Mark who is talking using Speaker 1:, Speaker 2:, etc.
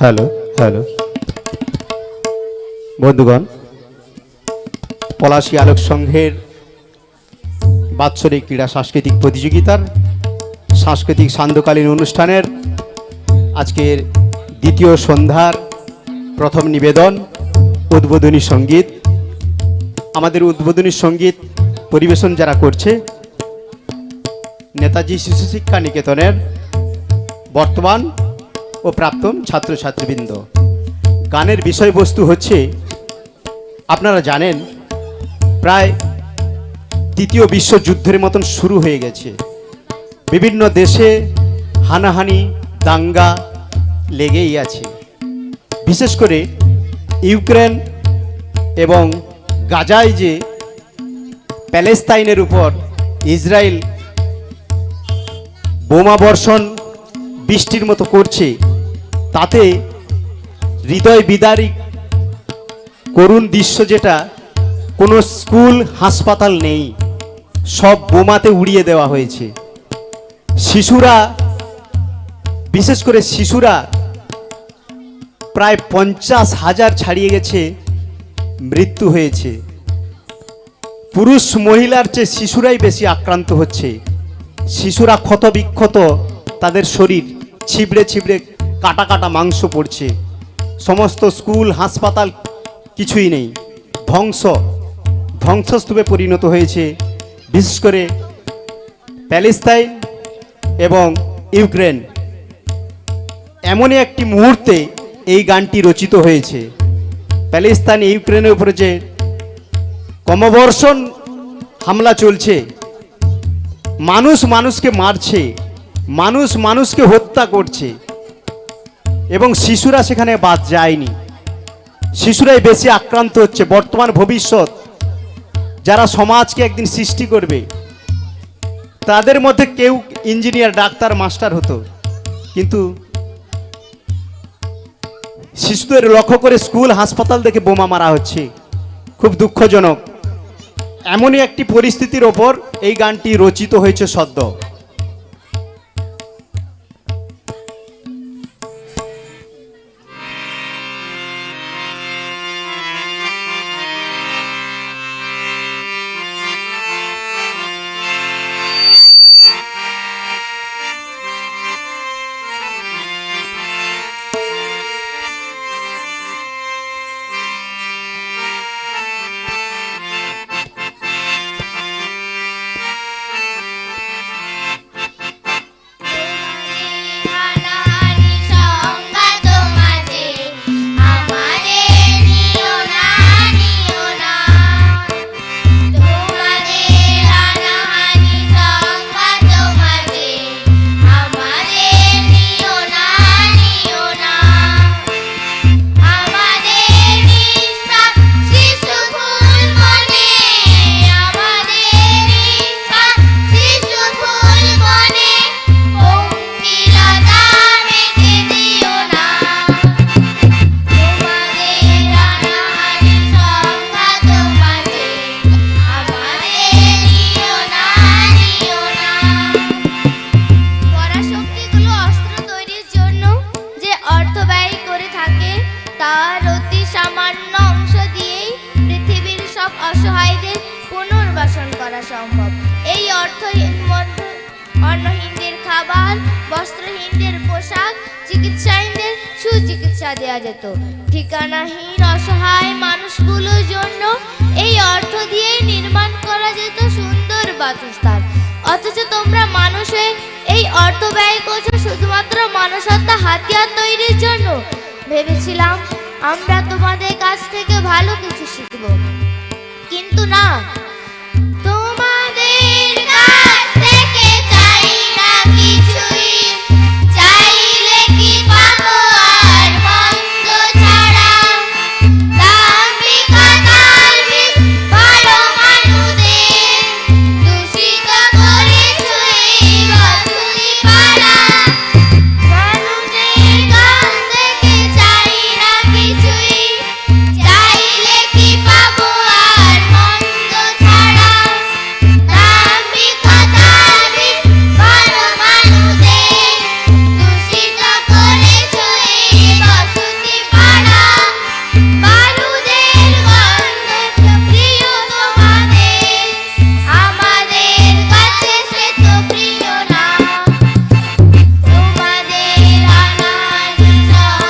Speaker 1: Hello hello. বন্ধুগণ, পলাশী আলোক সংঘের বাৎসরিক ক্রীড়া সাংস্কৃতিক প্রতিযোগিতার সাংস্কৃতিক সান্ধ্যকালীন অনুষ্ঠানের আজকের দ্বিতীয় সন্ধ্যার প্রথম নিবেদন, উদ্বোধনী সংগীত। আমাদের উদ্বোধনী সংগীত পরিবেশন যারা করছে, নেতাজি শিশু শিক্ষা নিকেতনের বর্তমান ও প্রাক্তন ছাত্রছাত্রীবৃন্দ। গানের বিষয়বস্তু হচ্ছে, আপনারা জানেন, প্রায় দ্বিতীয় বিশ্বযুদ্ধের মতন শুরু হয়ে গেছে। বিভিন্ন দেশে হানাহানি, দাঙ্গা লেগেই আছে। বিশেষ করে ইউক্রেন এবং গাজায় যে প্যালেস্তাইনের উপর ইসরায়েল বোমা বর্ষণ বৃষ্টির মতো করছে, তাতে হৃদয় বিদারিক করুণ দৃশ্য যেটা, কোনো স্কুল, হাসপাতাল নেই, সব বোমাতে উড়িয়ে দেওয়া হয়েছে। শিশুরা, বিশেষ করে শিশুরা, প্রায় পঞ্চাশ হাজার ছাড়িয়ে গেছে, মৃত্যু হয়েছে। পুরুষ মহিলার চেয়ে শিশুরাই বেশি আক্রান্ত হচ্ছে। শিশুরা ক্ষত বিক্ষত তাদের শরীর। ছিবড়ে ছিবড়ে কাটা কাটা মাংস পড়ছে। সমস্ত স্কুল, হাসপাতাল কিছুই নেই। ধ্বংস। ধ্বংসস্তূপে পরিণত হয়েছে। বিশেষ করে প্যালেস্তাইন এবং ইউক্রেন। এমনই একটি মুহূর্তে এই গানটি রচিত হয়েছে। প্যালেস্তাইন, ইউক্রেনের উপরে যে কমবর্ষণ হামলা চলছে, মানুষ মানুষকে মারছে মানুষ মানুষকে হত্যা করছে। এবং শিশুরা সেখানে বাদ যায়নি। শিশুরাই বেশি আক্রান্ত হচ্ছে বর্তমান ভবিষ্যৎ। যারা সমাজকে একদিন সৃষ্টি করবে। তাদের মধ্যে কেউ ইঞ্জিনিয়ার, ডাক্তার, মাস্টার হতো। কিন্তু শিশুদের লক্ষ্য করে স্কুল, হাসপাতাল দেখে বোমা মারা হচ্ছে। খুব দুঃখজনক। এমনই একটি পরিস্থিতির ওপর এই গানটি রচিত হয়েছে সদ্য।
Speaker 2: তার অতি সামান্য অংশ দিয়েই পৃথিবীর সব অসহায়দের পুনর্বাসন করা সম্ভব। এই অর্থহীন মধ্যে অন্নহীনদের খাবার, বস্ত্রহীনদের পোশাক, চিকিৎসাহীনদের সুচিকিৎসা দেওয়া যেত। ঠিকানাহীন অসহায় মানুষগুলোর জন্য এই অর্থ দিয়েই নির্মাণ করা যেত সুন্দর বাসস্থান। অথচ তোমরা মানুষ এই অর্থ ব্যয় করছ শুধুমাত্র মানুষত্ব হাতিয়ার তৈরির জন্য। ভেবেছিলাম আমরা তোমাদের কাছ থেকে ভালো কিছু শিখব।